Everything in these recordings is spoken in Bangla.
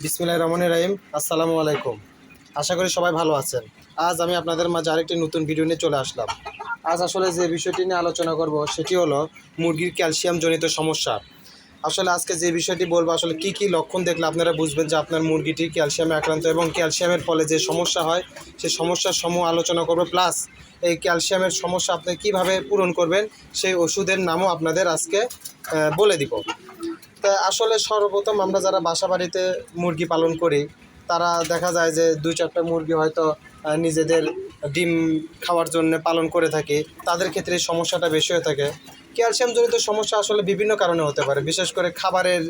বিসমিল্লাহ রহমান রাহিম। আসসালামু আলাইকুম। আশা করি সবাই ভালো আছেন। আজ আমি আপনাদের মাঝে আরেকটি নতুন ভিডিও নিয়ে চলে আসলাম। আজ আসলে যে বিষয়টি নিয়ে আলোচনা করব, সেটি হলো মুরগির ক্যালসিয়াম জনিত সমস্যা। আসলে আজকে যে বিষয়টি বলব, আসলে কি কি লক্ষণ দেখলে আপনারা বুঝবেন যে আপনার মুরগিটি ক্যালসিয়ামে আক্রান্ত এবং ক্যালসিয়ামের ফলে যে সমস্যা হয় সেই সমস্যার সমূহ আলোচনা করব। প্লাস এই ক্যালসিয়ামের সমস্যা আপনি কীভাবে পূরণ করবেন, সেই ওষুধের নামও আপনাদের আজকে বলে দিব। তা আসলে সর্বপ্রথম আমরা যারা বাসা বাড়িতে মুরগি পালন করি, তারা দেখা যায় যে দুই চারটা মুরগি হয়তো নিজেদের ডিম খাওয়ার জন্য পালন করে থাকে। তাদের ক্ষেত্রে সমস্যাটা বেশি হয়ে থাকে। ক্যালসিয়াম জনিত সমস্যা আসলে বিভিন্ন কারণে হতে পারে। বিশেষ করে খাবারের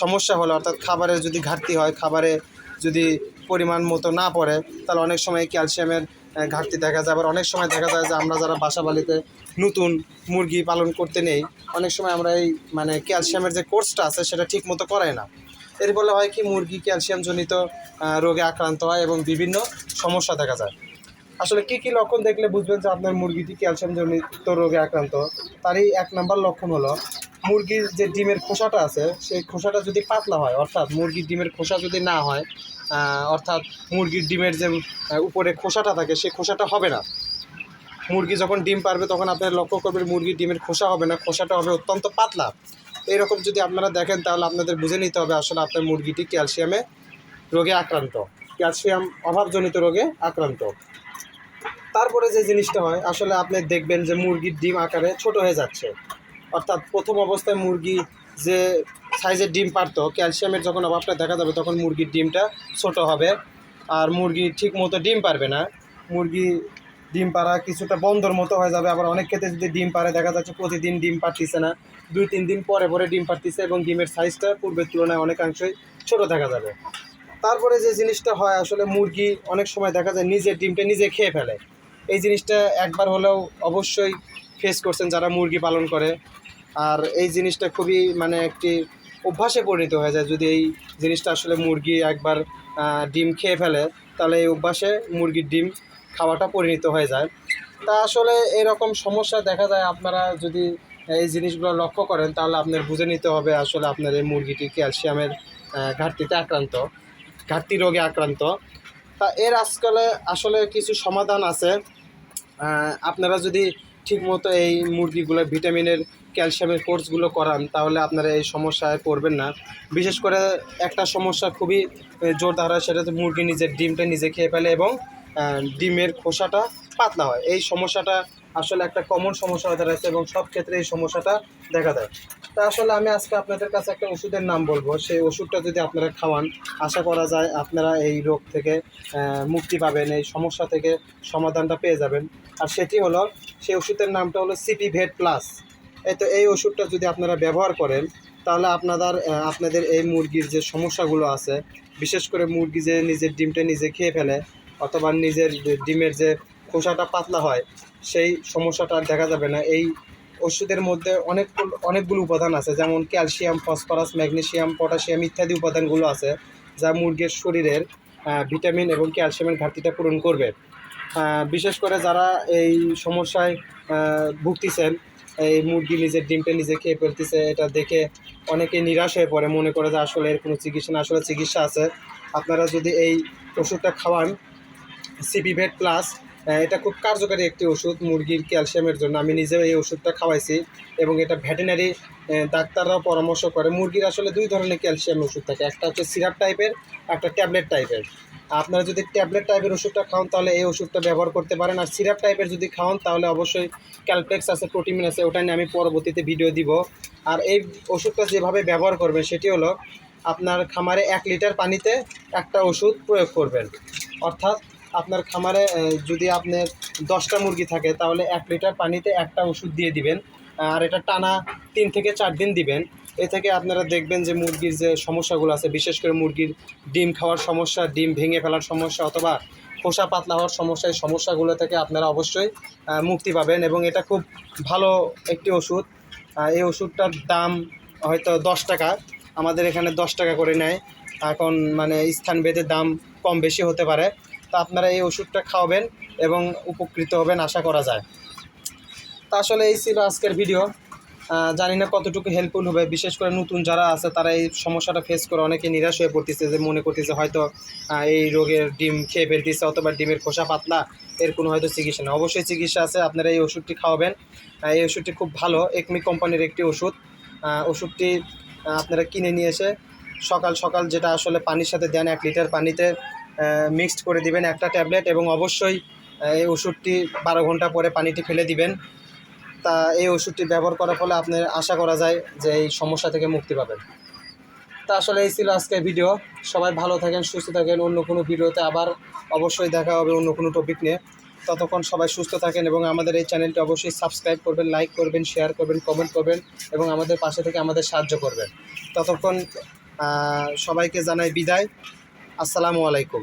সমস্যা হলো, অর্থাৎ খাবারের যদি ঘাটতি হয়, খাবারে যদি পরিমাণ মতো না পড়ে, তাহলে অনেক সময় ক্যালসিয়ামের ঘাটতি দেখা যায়। আবার অনেক সময় দেখা যায় যে আমরা যারা বাসা বাড়িতে নতুন মুরগি পালন করতে নেই, অনেক সময় আমরা এই মানে ক্যালসিয়ামের যে কোর্সটা আছে, সেটা ঠিক মতো করাই না। এর ফলে হয় কি, মুরগি ক্যালসিয়ামজনিত রোগে আক্রান্ত হয় এবং বিভিন্ন সমস্যা দেখা যায়। আসলে কি কি লক্ষণ দেখলে বুঝবেন যে আপনার মুরগিটি ক্যালসিয়াম জনিত রোগে আক্রান্ত? তারই এক নম্বর লক্ষণ হলো, মুরগির যে ডিমের খোসাটা আছে, সেই খোসাটা যদি পাতলা হয়, অর্থাৎ মুরগির ডিমের খোসা যদি না হয় অর্থাৎ মুরগির ডিমের যে উপরে খোসাটা থাকে, সেই খোসাটা হবে না। মুরগি যখন ডিম পারবে, তখন আপনারা লক্ষ্য করবেন মুরগির ডিমের খোসা হবে না, খোসাটা হবে অত্যন্ত পাতলা। এইরকম যদি আপনারা দেখেন, তাহলে আপনাদের বুঝে নিতে হবে আসলে আপনার মুরগিটি ক্যালসিয়ামে রোগে আক্রান্ত, ক্যালসিয়াম অভাবজনিত রোগে আক্রান্ত। তারপরে যে জিনিসটা হয়, আসলে আপনি দেখবেন যে মুরগির ডিম আকারে ছোট হয়ে যাচ্ছে। অর্থাৎ প্রথম অবস্থায় মুরগি যে সাইজের ডিম পারতো, ক্যালসিয়ামের যখন অভাবটা দেখা যাবে, তখন মুরগির ডিমটা ছোট হবে। আর মুরগি ঠিক মতো ডিম পারবে না। মুরগি ডিম পাড়া কিছুটা বন্ধর মতো হয়ে যাবে। আবার অনেক ক্ষেত্রে যদি ডিম পারে দেখা যাচ্ছে প্রতিদিন ডিম পারতিছে না। দুই, তিন দিন পরে পরে ডিম পারতিছে এবং ডিমের সাইজটা পূর্বের তুলনায় অনেকাংশই ছোট দেখা যাবে। তারপরে যে জিনিসটা হয়, আসলে মুরগি অনেক সময় দেখা যায় নিজের ডিমটা নিজে খেয়ে ফেলে। এই জিনিসটা একবার হলেও অবশ্যই ফেস করছেন যারা মুরগি পালন করে। আর এই জিনিসটা খুবই মানে একটি অভ্যাসে পরিণত হয়ে যায়। যদি এই জিনিসটা আসলে মুরগি একবার ডিম খেয়ে ফেলে, তাহলে এই অভ্যাসে মুরগির ডিম খাওয়াটা পরিণত হয়ে যায়। তা আসলে এরকম সমস্যা দেখা যায় আপনারা যদি এই জিনিসগুলো লক্ষ্য করেন, তাহলে আপনার বুঝে নিতে হবে আসলে আপনার এই মুরগিটি ক্যালসিয়ামের ঘাটতিতে আক্রান্ত, ঘাটতি রোগে আক্রান্ত। তা এর আজকালে আসলে কিছু সমাধান আছে। আপনারা যদি ঠিকমতো এই মুরগিগুলো ভিটামিনের, ক্যালসিয়ামের কোর্সগুলো করান, তাহলে আপনারা এই সমস্যায় পড়বেন না। বিশেষ করে একটা সমস্যা খুবই জোরদার জোর ধারা, সেটা হচ্ছে মুরগি নিজের ডিমটা নিজে খেয়ে ফেলে এবং ডিমের খোসাটা পাতলা হয়। এই সমস্যাটা আসলে একটা কমন সমস্যা হয়ে দাঁড়াচ্ছে এবং সব ক্ষেত্রে এই সমস্যাটা দেখা দেয়। তা আসলে আমি আজকে আপনাদের কাছে একটা ওষুধের নাম বলব। সেই ওষুধটা যদি আপনারা খাওয়ান, আশা করা যায় আপনারা এই রোগ থেকে মুক্তি পাবেন, এই সমস্যা থেকে সমাধানটা পেয়ে যাবেন। আর সেটি হলো, সেই ওষুধের নামটা হলো সিপি ভেট প্লাস এই তো এই ওষুধটা যদি আপনারা ব্যবহার করেন, তাহলে আপনাদের আপনাদের এই মুরগির যে সমস্যাগুলো আছে, বিশেষ করে মুরগি যে নিজের ডিমটা নিজে খেয়ে ফেলে, অথবা নিজের ডিমের যে খোসাটা পাতলা হয়, সেই সমস্যাটা দেখা যাবে না। এই ওষুধের মধ্যে অনেক অনেকগুলো উপাদান আছে, যেমন ক্যালসিয়াম, ফসফরাস ম্যাগনেশিয়াম পটাশিয়াম ইত্যাদি উপাদানগুলো আছে, যা মুরগির শরীরের ভিটামিন এবং ক্যালসিয়ামের ঘাটতিটা পূরণ করবে। বিশেষ করে যারা এই সমস্যায় ভুগতেছেন, এই মুরগি নিজের ডিমটা নিজে খেয়ে ফেলতেছে, এটা দেখে অনেকে নিরাশ হয়ে পড়ে, মনে করে যে আসলে এর কোনো চিকিৎসা না, আসলে চিকিৎসা আছে। আপনারা যদি এই ওষুধটা খাওয়ান সিপিভেট প্লাস এটা খুব কার্যকারী একটি ওষুধ, মুরগির ক্যালসিয়ামের জন্য। আমি নিজেও এই ওষুধটা খাওয়াইছি এবং এটা ভেটেনারি ডাক্তাররাও পরামর্শ করে। মুরগির আসলে দুই ধরনের ক্যালসিয়াম ওষুধ থাকে। একটা হচ্ছে সিরাপ টাইপের, একটা ট্যাবলেট টাইপের। আপনারা যদি ট্যাবলেট টাইপের ওষুধটা খাওয়ান, তাহলে এই ওষুধটা ব্যবহার করতে পারেন। আর সিরাপ টাইপের যদি খাওয়ান, তাহলে অবশ্যই ক্যালপ্লেক্স আছে, প্রোটিমিন আছে, ওটা নিয়ে আমি পরবর্তীতে ভিডিও দিব। আর এই ওষুধটা যেভাবে ব্যবহার করবেন, সেটি হলো আপনার খামারে এক লিটার পানিতে একটা ওষুধ প্রয়োগ করবেন। অর্থাৎ আপনার খামারে যদি আপনার দশটা মুরগি থাকে, তাহলে এক লিটার পানিতে একটা ওষুধ দিয়ে দিবেন। আর এটা টানা তিন থেকে চার দিন দিবেন। এ থেকে আপনারা দেখবেন যে মুরগির যে সমস্যাগুলো আছে, বিশেষ করে মুরগির ডিম খাওয়ার সমস্যা, ডিম ভেঙে ফেলার সমস্যা অথবা খোসা পাতলা হওয়ার সমস্যা, এই সমস্যাগুলো থেকে আপনারা অবশ্যই মুক্তি পাবেন এবং এটা খুব ভালো একটি ওষুধ। এই ওষুধটার দাম হয়তো দশ টাকা, আমাদের এখানে দশ টাকা করে নেয়। এখন মানে স্থান ভেদে দাম কম বেশি হতে পারে। তা আপনারা এই ওষুধটা খাওয়াবেন এবং উপকৃত হবেন আশা করা যায়। তা আসলে এই ছিল আজকের ভিডিও জানি না কতটুকু হেল্পফুল হবে। বিশেষ করে নতুন যারা আছে, তারা এই সমস্যাটা ফেস করে অনেকে নিরাশ হয়ে পড়তেছে যে, মনে করতেছে হয়তো এই রোগের ডিম খেয়ে ফেলতেছে অথবা ডিমের খোসা পাতলা, এর কোনো হয়তো চিকিৎসা নেই। অবশ্যই চিকিৎসা আছে, আপনারা এই ওষুধটি খাওয়াবেন। এই ওষুধটি খুব ভালো। একমি কোম্পানির একটি ওষুধ। ওষুধটি আপনারা কিনে নিয়ে এসে সকাল সকাল যেটা আসলে পানির সাথে দেন এক লিটার পানিতে মিক্সড করে দিবেন একটা ট্যাবলেট এবং অবশ্যই এই ওষুধটি বারো ঘণ্টা পরে পানিটি ফেলে দিবেন। তা এই ওষুধটি ব্যবহার করার ফলে আপনার আশা করা যায় যে এই সমস্যা থেকে মুক্তি পাবেন। তা আসলে এই ছিল আজকের ভিডিও সবাই ভালো থাকেন, সুস্থ থাকেন। অন্য কোনো ভিডিওতে আবার অবশ্যই দেখা হবে অন্য কোনো টপিক নিয়ে। ততক্ষণ সবাই সুস্থ থাকেন এবং আমাদের এই চ্যানেলটি অবশ্যই সাবস্ক্রাইব করবেন লাইক করবেন শেয়ার করবেন কমেন্ট করবেন এবং আমাদের পাশে থেকে আমাদের সাহায্য করবেন। ততক্ষণ সবাইকে জানাই বিদায়। আসসালামু আলাইকুম।